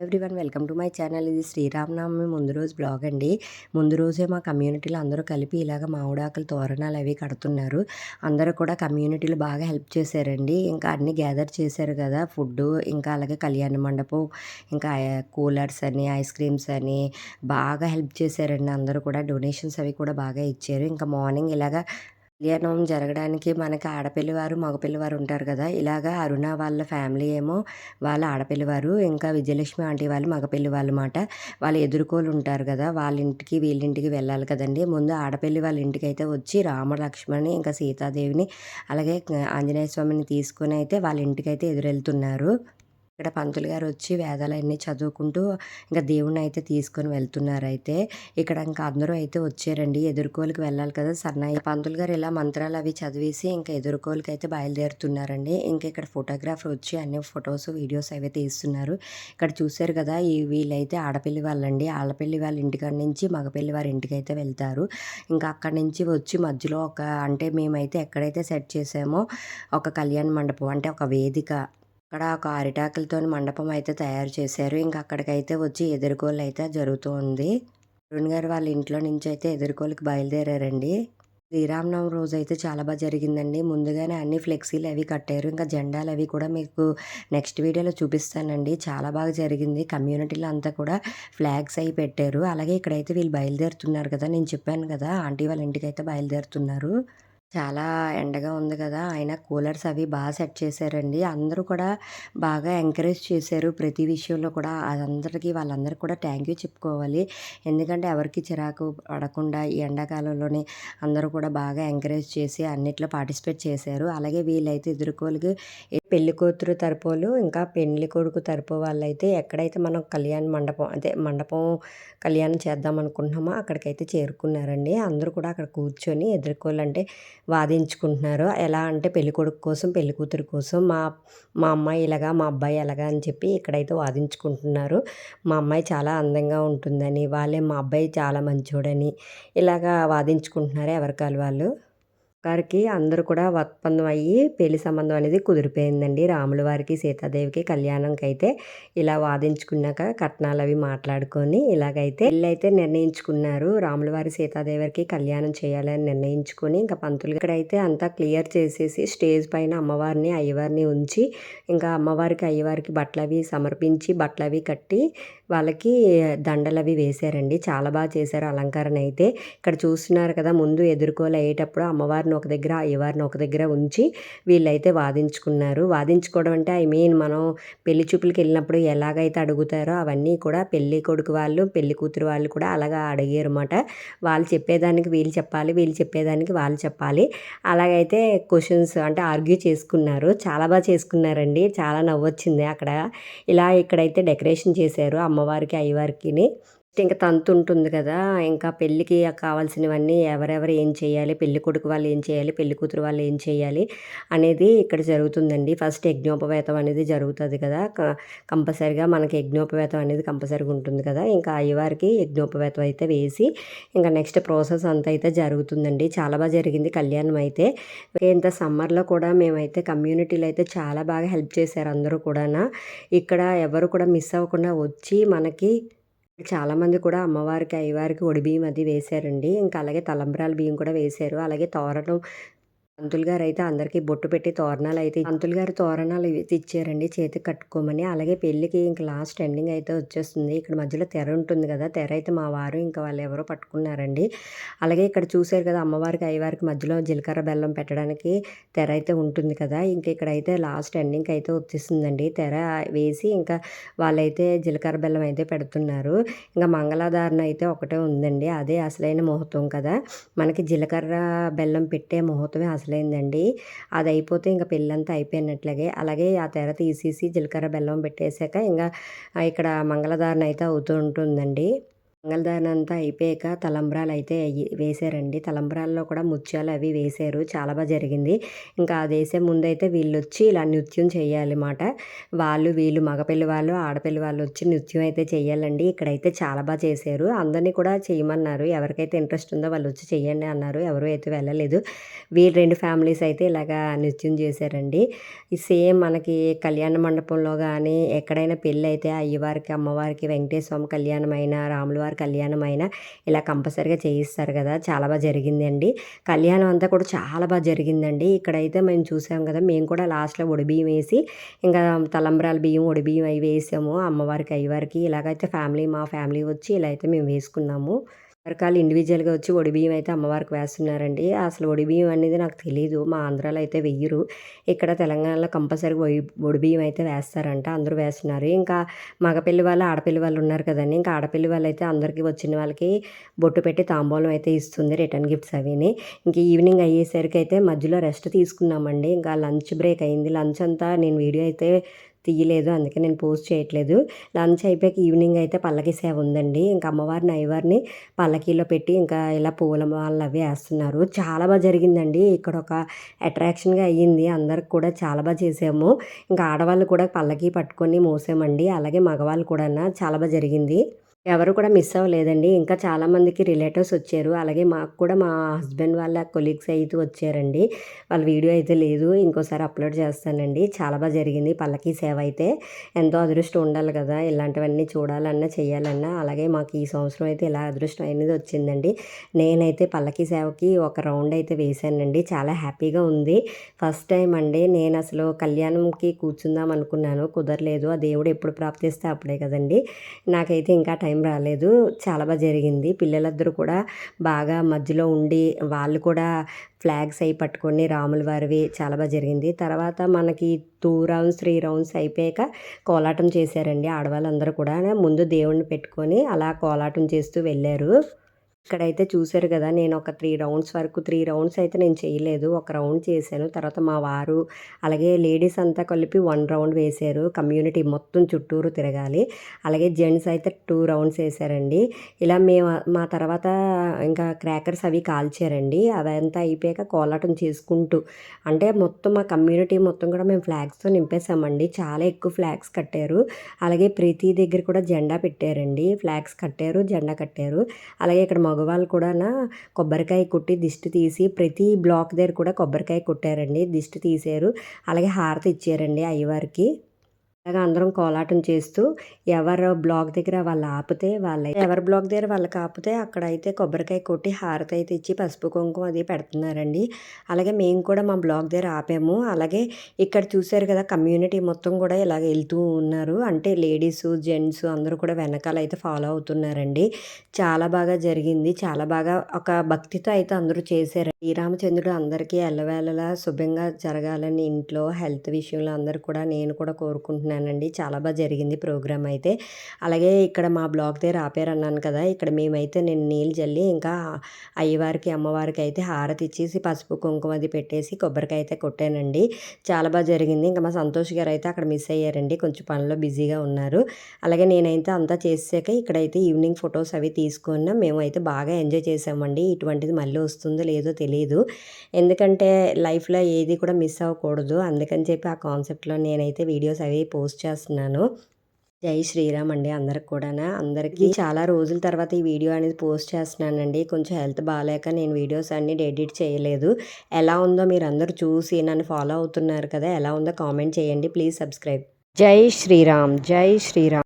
Everyone welcome to my channel. ఇది శ్రీరామనవమి ముందు రోజు బ్లాగ్ అండి. ముందు రోజే మా కమ్యూనిటీలో అందరూ కలిపి ఇలాగ మామిడాకులు తోరణాలు అవి కడుతున్నారు. అందరూ కూడా కమ్యూనిటీలు బాగా హెల్ప్ చేశారండి. ఇంకా అన్నీ గ్యాదర్ చేశారు కదా ఫుడ్ ఇంకా అలాగే కళ్యాణ మండపం ఇంకా కూలర్స్ అని ఐస్ క్రీమ్స్ అని బాగా హెల్ప్ చేశారండి. అందరూ కూడా డొనేషన్స్ అవి కూడా బాగా ఇచ్చారు. ఇంకా మార్నింగ్ ఇలాగ కళ్యాణం జరగడానికి మనకి ఆడపిల్లివారు మగపిల్లవారు ఉంటారు కదా. ఇలాగా అరుణ వాళ్ళ ఫ్యామిలీ ఏమో వాళ్ళ ఆడపిల్లవారు ఇంకా విజయలక్ష్మి ఆంటీ వాళ్ళు మగపిల్లి వాళ్ళ మాట. వాళ్ళు ఎదుర్కోలు ఉంటారు కదా వాళ్ళ ఇంటికి వీళ్ళింటికి వెళ్ళాలి కదండి. ముందు ఆడపిల్లి వాళ్ళ ఇంటికి అయితే వచ్చి రామలక్ష్మణి ఇంకా సీతాదేవిని అలాగే ఆంజనేయ స్వామిని తీసుకొని అయితే వాళ్ళ ఇంటికి అయితే ఎదురెళ్తున్నారు. ఇక్కడ పంతులు గారు వచ్చి వేదాలన్నీ చదువుకుంటూ ఇంకా దేవుణ్ణి అయితే తీసుకొని వెళ్తున్నారు అయితే ఇక్కడ ఇంకా అందరూ అయితే వచ్చారండి. ఎదుర్కోలికి వెళ్ళాలి కదా సన్నాయి పంతులు గారు ఇలా మంత్రాలు అవి చదివేసి ఇంకా ఎదుర్కోలికి అయితే బయలుదేరుతున్నారండి. ఇంకా ఇక్కడ ఫోటోగ్రాఫర్ వచ్చి అన్ని ఫొటోస్ వీడియోస్ అవి తీస్తున్నారు ఇక్కడ చూశారు కదా ఈ వీళ్ళైతే ఆడపిల్లి వాళ్ళండి. ఆడపిల్లి వాళ్ళ ఇంటికాడ నుంచి మగపిల్లి వారి ఇంటికి అయితే వెళ్తారు. ఇంకా అక్కడి నుంచి వచ్చి మధ్యలో ఒక అంటే మేమైతే ఎక్కడైతే సెట్ చేసామో ఒక కళ్యాణ మండపం అంటే ఒక వేదిక అక్కడ ఒక అరిటాకులతో మండపం అయితే తయారు చేశారు. ఇంకా అక్కడికైతే వచ్చి ఎదుర్కోలు అయితే జరుగుతూ ఉంది. అరుణ్ గారు వాళ్ళ ఇంట్లో నుంచి అయితే ఎదుర్కోలకి బయలుదేరారండి. శ్రీరామనవమి రోజు అయితే చాలా బాగా జరిగిందండి. ముందుగానే అన్ని ఫ్లెక్సీలు అవి కట్టారు. ఇంకా జెండాలు అవి కూడా మీకు నెక్స్ట్ వీడియోలో చూపిస్తానండి. చాలా బాగా జరిగింది. కమ్యూనిటీలో అంతా కూడా ఫ్లాగ్స్ అవి పెట్టారు. అలాగే ఇక్కడైతే వీళ్ళు బయలుదేరుతున్నారు కదా నేను చెప్పాను కదా ఆంటీ వాళ్ళ ఇంటికి అయితే బయలుదేరుతున్నారు. చాలా ఎండగా ఉంది కదా! అయినా కూలర్స్ అవి బాగా సెట్ చేశారండి. అందరూ కూడా బాగా ఎంకరేజ్ చేశారు ప్రతి విషయంలో కూడా. అదందరికీ వాళ్ళందరికీ కూడా థ్యాంక్ యూ చెప్పుకోవాలి. ఎందుకంటే ఎవరికి చిరాకు పడకుండా ఈ ఎండాకాలంలోనే అందరూ కూడా బాగా ఎంకరేజ్ చేసి అన్నిట్లో పార్టిసిపేట్ చేశారు. అలాగే వీళ్ళైతే ఎదుర్కోలుగు పెళ్ళి కూతురు తరపులు ఇంకా పెళ్ళి కొడుకు తరపు వాళ్ళైతే ఎక్కడైతే మనం కళ్యాణ మండపం అదే మండపం కళ్యాణం చేద్దాం అనుకుంటున్నామో అక్కడికైతే చేరుకున్నారండి. అందరూ కూడా అక్కడ కూర్చొని ఎదుర్కోవాలంటే వాదించుకుంటున్నారు. ఎలా అంటే పెళ్ళి కొడుకు కోసం పెళ్ళి కూతురు కోసం మా మా అమ్మాయి ఇలాగా మా అబ్బాయి ఎలాగా అని చెప్పి ఇక్కడైతే వాదించుకుంటున్నారు. మా అమ్మాయి చాలా అందంగా ఉంటుందని వాళ్ళే మా అబ్బాయి చాలా మంచోడని ఇలాగా వాదించుకుంటున్నారు ఎవరికాలు వాళ్ళు? గారికి అందరూ కూడా ఒప్పందం అయ్యి పెళ్ళి సంబంధం అనేది కుదిరిపోయిందండి. రాముల వారికి సీతాదేవికి కళ్యాణంకి అయితే ఇలా వాదించుకున్నాక కట్నాలు అవి మాట్లాడుకొని ఇలాగైతే వీళ్ళైతే నిర్ణయించుకున్నారు. రాముల వారి సీతాదేవికి కళ్యాణం చేయాలని నిర్ణయించుకొని ఇంకా పంతులు ఇక్కడైతే అంతా క్లియర్ చేసేసి స్టేజ్ పైన అమ్మవారిని అయ్యవారిని ఉంచి ఇంకా అమ్మవారికి అయ్యవారికి బట్టలు అవి సమర్పించి బట్టలు అవి కట్టి వాళ్ళకి దండలు అవి వేశారండి. చాలా బాగా చేశారు అలంకరణ అయితే. ఇక్కడ చూస్తున్నారు కదా ముందు ఎదుర్కోలు అయ్యేటప్పుడు అమ్మవారిని ఒక దగ్గర అయ్యవారిని ఒక దగ్గర ఉంచి వీళ్ళైతే వాదించుకున్నారు. వాదించుకోవడం అంటే ఐ మీన్ మనం పెళ్ళి చూపులకి వెళ్ళినప్పుడు ఎలాగైతే అడుగుతారో అవన్నీ కూడా పెళ్ళి కొడుకు వాళ్ళు పెళ్ళి కూతురు వాళ్ళు కూడా అలాగా అడిగారు అనమాట వాళ్ళు చెప్పేదానికి వీళ్ళు చెప్పాలి వీళ్ళు చెప్పేదానికి వాళ్ళు చెప్పాలి. అలాగైతే క్వశ్చన్స్ అంటే ఆర్గ్యూ చేసుకున్నారు. చాలా బాగా చేసుకున్నారండి. చాలా నవ్వొచ్చింది అక్కడ. ఇలా ఇక్కడైతే డెకరేషన్ చేశారు అమ్మవారికి అయ్యవారికిని ఇంకా తంతు ఉంటుంది కదా! ఇంకా పెళ్ళికి కావాల్సినవన్నీ ఎవరెవరు ఏం చేయాలి? పెళ్ళి కొడుకు వాళ్ళు ఏం చేయాలి? పెళ్ళి కూతురు వాళ్ళు ఏం చేయాలి? అనేది ఇక్కడ జరుగుతుందండి. ఫస్ట్ యజ్ఞోపవేతం అనేది జరుగుతుంది కదా! కంపల్సరిగా మనకి యజ్ఞోపవేతం అనేది కంపల్సరిగా ఉంటుంది కదా! ఇంకా అయ్యవారికి యజ్ఞోపవేతం అయితే వేసి ఇంకా నెక్స్ట్ ప్రాసెస్ అంతా అయితే జరుగుతుందండి. చాలా బాగా జరిగింది కళ్యాణం అయితే. ఇంత సమ్మర్లో కూడా మేమైతే కమ్యూనిటీలో అయితే చాలా బాగా హెల్ప్ చేశారు అందరూ కూడా ఇక్కడ ఎవరు కూడా మిస్ అవ్వకుండా వచ్చి మనకి చాలామంది కూడా అమ్మవారికి అయ్యవారికి ఒడి బియ్యం అది వేశారండి. ఇంకా అలాగే తలంబ్రాల బియ్యం కూడా వేశారు. అలాగే తోరణం పంతులు గారు అయితే అందరికీ బొట్టు పెట్టి తోరణాలు అయితే పంతులు గారు తోరణాలు ఇచ్చారండి చేతికి కట్టుకోమని. అలాగే పెళ్ళికి ఇంకా లాస్ట్ ఎండింగ్ అయితే వచ్చేస్తుంది. ఇక్కడ మధ్యలో తెర ఉంటుంది కదా తెర అయితే మా వారు ఇంకా వాళ్ళు ఎవరో పట్టుకున్నారండి. అలాగే ఇక్కడ చూసారు కదా అమ్మవారికి అయ్యవారికి మధ్యలో జీలకర్ర బెల్లం పెట్టడానికి తెర అయితే ఉంటుంది కదా ఇంకా ఇక్కడైతే లాస్ట్ ఎండింగ్ అయితే వచ్చేస్తుందండి తెర వేసి ఇంకా వాళ్ళైతే జీలకర్ర బెల్లం అయితే పెడుతున్నారు. ఇంకా మంగళాధారణ అయితే ఒకటే ఉందండి. అదే అసలైన ముహూర్తం కదా. మనకి జీలకర్ర బెల్లం పెట్టే ముహూర్తమే అసలు అసలైందండి అది అయిపోతే ఇంకా పెళ్ళంతా అయిపోయినట్లాగే. అలాగే ఆ తెర తీసేసి జీలకర్ర బెల్లం పెట్టేశాక ఇంకా ఇక్కడ మంగళధారణ అయితే అవుతూ ఉంటుందండి. మంగళదారణ అంతా అయిపోయాక తలంబ్రాలు అయితే వేశారండి. తలంబ్రాల్లో కూడా ముత్యాలు అవి వేశారు. చాలా బాగా జరిగింది. ఇంకా అది వేసే ముందైతే వీళ్ళు వచ్చి ఇలా నృత్యం చేయాలన్నమాట. వాళ్ళు వీళ్ళు మగపిల్లి వాళ్ళు ఆడపిల్లి వాళ్ళు వచ్చి నృత్యం అయితే చేయాలండి. ఇక్కడైతే చాలా బాగా చేశారు. అందరినీ కూడా చేయమన్నారు. ఎవరికైతే ఇంట్రెస్ట్ ఉందో వాళ్ళు వచ్చి చేయండి అన్నారు. ఎవరు అయితే వెళ్ళలేదు. వీళ్ళు రెండు ఫ్యామిలీస్ అయితే ఇలాగా నృత్యం చేశారండి. సేమ్ మనకి కళ్యాణ మండపంలో కానీ ఎక్కడైనా పెళ్ళి అయితే అయ్యవారికి అమ్మవారికి వెంకటేశ్వర స్వామి కళ్యాణం అయినా రాముల అమ్మవారి కళ్యాణం అయినా ఇలా కంపల్సరిగా చేయిస్తారు కదా. చాలా బాగా జరిగిందండి. కళ్యాణం అంతా కూడా చాలా బాగా జరిగిందండి. ఇక్కడైతే మేము చూసాం కదా మేము కూడా లాస్ట్లో బియ్యం వేసి ఇంకా తలంబ్రాల బియ్యం బియ్యం అవి వేసాము. అమ్మవారికి అయ్యవారికి ఇలాగైతే ఫ్యామిలీ మా ఫ్యామిలీ వచ్చి ఇలా అయితే మేము వేసుకున్నాము. రకాలు ఇండివిజువల్గా వచ్చి బియ్యం అయితే అమ్మవారికి వేస్తున్నారండి. అసలు బియ్యం అనేది నాకు తెలియదు మా ఆంధ్రాలో అయితే వెయ్యరు. ఇక్కడ తెలంగాణలో కంపల్సరీగా ఒడి బియ్యం అయితే వేస్తారంట. అందరూ వేస్తున్నారు. ఇంకా మగపిల్లి వాళ్ళు ఆడపిల్లి వాళ్ళు ఉన్నారు కదండి. ఇంకా ఆడపిల్లి వాళ్ళు అయితే అందరికీ వచ్చిన వాళ్ళకి బొట్టు పెట్టి తాంబూలం అయితే ఇస్తుంది. రిటర్న్ గిఫ్ట్స్ అవిని. ఇంక ఈవినింగ్ అయ్యేసరికి అయితే మధ్యలో రెస్ట్ తీసుకున్నామండి. ఇంకా లంచ్ బ్రేక్ అయింది. లంచ్ అంతా నేను వీడియో అయితే తీయలేదు. అందుకే నేను పోస్ట్ చేయట్లేదు. లంచ్ అయిపోయాక ఈవినింగ్ అయితే పల్లకి సేవ ఉందండి. ఇంకా అమ్మవారిని అయ్యవారిని పల్లకీలో పెట్టి ఇంకా ఇలా పూల వాళ్ళు అవి వేస్తున్నారు. చాలా బాగా జరిగిందండి. ఇక్కడ ఒక అట్రాక్షన్గా అయ్యింది. అందరికి కూడా చాలా బాగా చేసాము. ఇంకా ఆడవాళ్ళు కూడా పల్లకి పట్టుకొని మోసామండి. అలాగే మగవాళ్ళు కూడా చాలా బాగా జరిగింది. ఎవరు కూడా మిస్ అవ్వలేదండి. ఇంకా చాలామందికి రిలేటివ్స్ వచ్చారు. అలాగే మాకు కూడా మా హస్బెండ్ వాళ్ళ కొలీగ్స్ అయితే వచ్చారండి. వాళ్ళ వీడియో అయితే లేదు. ఇంకోసారి అప్లోడ్ చేస్తానండి. చాలా బాగా జరిగింది. పల్లకి సేవ అయితే ఎంతో అదృష్టం ఉండాలి కదా. ఇలాంటివన్నీ చూడాలన్నా చేయాలన్నా అలాగే మాకు ఈ సంవత్సరం అయితే ఇలా అదృష్టం అనేది వచ్చిందండి. నేనైతే పల్లకి సేవకి ఒక రౌండ్ అయితే వేశానండి. చాలా హ్యాపీగా ఉంది. ఫస్ట్ టైం అండి. నేను అసలు కళ్యాణంకి కూర్చుందాం అనుకున్నాను. కుదరలేదు. ఆ దేవుడు ఎప్పుడు ప్రాప్తిస్తే అప్పుడే కదండి. నాకైతే ఇంకా టైం టైం రాలేదు. చాలా బాగా జరిగింది. పిల్లలందరూ కూడా బాగా మధ్యలో ఉండి వాళ్ళు కూడా ఫ్లాగ్స్ అయి పట్టుకొని రాముల వారివి చాలా బాగా జరిగింది. తర్వాత మనకి టూ రౌండ్స్ త్రీ రౌండ్స్ అయిపోయాక కోలాటం చేశారండి ఆడవాళ్ళందరూ కూడా. ముందు దేవుణ్ణి పెట్టుకొని అలా కోలాటం చేస్తూ వెళ్ళారు. ఇక్కడైతే చూశారు కదా నేను ఒక త్రీ రౌండ్స్ వరకు త్రీ రౌండ్స్ అయితే నేను చేయలేదు. ఒక రౌండ్ చేశాను. తర్వాత మా వారు అలాగే లేడీస్ అంతా కలిపి వన్ రౌండ్ వేశారు. కమ్యూనిటీ మొత్తం చుట్టూరు తిరగాలి. అలాగే జెంట్స్ అయితే టూ రౌండ్స్ వేశారండి. ఇలా మేము మా తర్వాత ఇంకా క్రాకర్స్ అవి కాల్చారండి. అదంతా అయిపోయాక కోలాటం చేసుకుంటూ అంటే మొత్తం మా కమ్యూనిటీ మొత్తం కూడా మేము ఫ్లాగ్స్తో నింపేశామండి. చాలా ఎక్కువ ఫ్లాగ్స్ కట్టారు. అలాగే ప్రతి దగ్గర కూడా జెండా పెట్టారండి. ఫ్లాగ్స్ కట్టారు జెండా కట్టారు. అలాగే ఇక్కడ మగవాళ్ళు కూడా కొబ్బరికాయ కొట్టి దిష్టి తీసి ప్రతి బ్లాక్ దగ్గర కూడా కొబ్బరికాయ కొట్టారండి. దిష్టి తీశారు. అలాగే హారతి ఇచ్చారండి అయ్యవారికి. అలాగే అందరం కోలాటం చేస్తూ ఎవరు బ్లాక్ దగ్గర వాళ్ళు ఆపితే వాళ్ళ ఎవరి బ్లాక్ దగ్గర వాళ్ళకి ఆపితే అక్కడ అయితే కొబ్బరికాయ కొట్టి హారతి అయితే ఇచ్చి పసుపు కుంకుమ అది పెడుతున్నారండి. అలాగే మేము కూడా మా బ్లాక్ దగ్గర ఆపాము. అలాగే ఇక్కడ చూశారు కదా కమ్యూనిటీ మొత్తం కూడా ఇలాగ వెళ్తూ ఉన్నారు. అంటే లేడీస్ జెంట్స్ అందరూ కూడా వెనకాల అయితే ఫాలో అవుతున్నారండి. చాలా బాగా జరిగింది. చాలా బాగా ఒక భక్తితో అయితే అందరూ చేశారు. శ్రీరామచంద్రుడు అందరికీ ఎల్లవేళలా శుభంగా జరగాలని ఇంట్లో హెల్త్ విషయంలో అందరూ కూడా నేను కూడా కోరుకుంటున్నాను. వెళ్ళానండి చాలా బాగా జరిగింది ప్రోగ్రామ్ అయితే. అలాగే ఇక్కడ మా బ్లాక్ దగ్గర ఆపారన్నాను కదా ఇక్కడ మేమైతే నేను నీళ్ళు జల్లి ఇంకా అయ్యవారికి అమ్మవారికి అయితే హారతి ఇచ్చేసి పసుపు కుంకుమ అది పెట్టేసి కొబ్బరికాయ అయితే కొట్టానండి. చాలా బాగా జరిగింది. ఇంకా మా సంతోష్ గారు అయితే అక్కడ మిస్ అయ్యారండి. కొంచెం పనిలో బిజీగా ఉన్నారు. అలాగే నేనైతే అంతా చేసాక ఇక్కడైతే ఈవినింగ్ ఫొటోస్ అవి తీసుకున్నా మేమైతే బాగా ఎంజాయ్ చేసామండి. ఇటువంటిది మళ్ళీ వస్తుందో లేదో తెలియదు తెలియదు ఎందుకంటే లైఫ్లో ఏది కూడా మిస్ అవ్వకూడదు. అందుకని చెప్పి ఆ కాన్సెప్ట్లో నేనైతే వీడియోస్ అవి పోస్ట్ చేస్తున్నాను. జై శ్రీరామ్ అండి అందరికి కూడా అందరికీ చాలా రోజుల తర్వాత ఈ వీడియో అనేది పోస్ట్ చేస్తున్నానండి. కొంచెం హెల్త్ బాగాలేక నేను వీడియోస్ అన్ని ఎడిట్ చేయలేదు. ఎలా ఉందో మీరు అందరూ చూసి నన్ను ఫాలో అవుతున్నారు కదా ఎలా ఉందో కామెంట్ చేయండి. Please subscribe. జై శ్రీరామ్ జై శ్రీరామ్.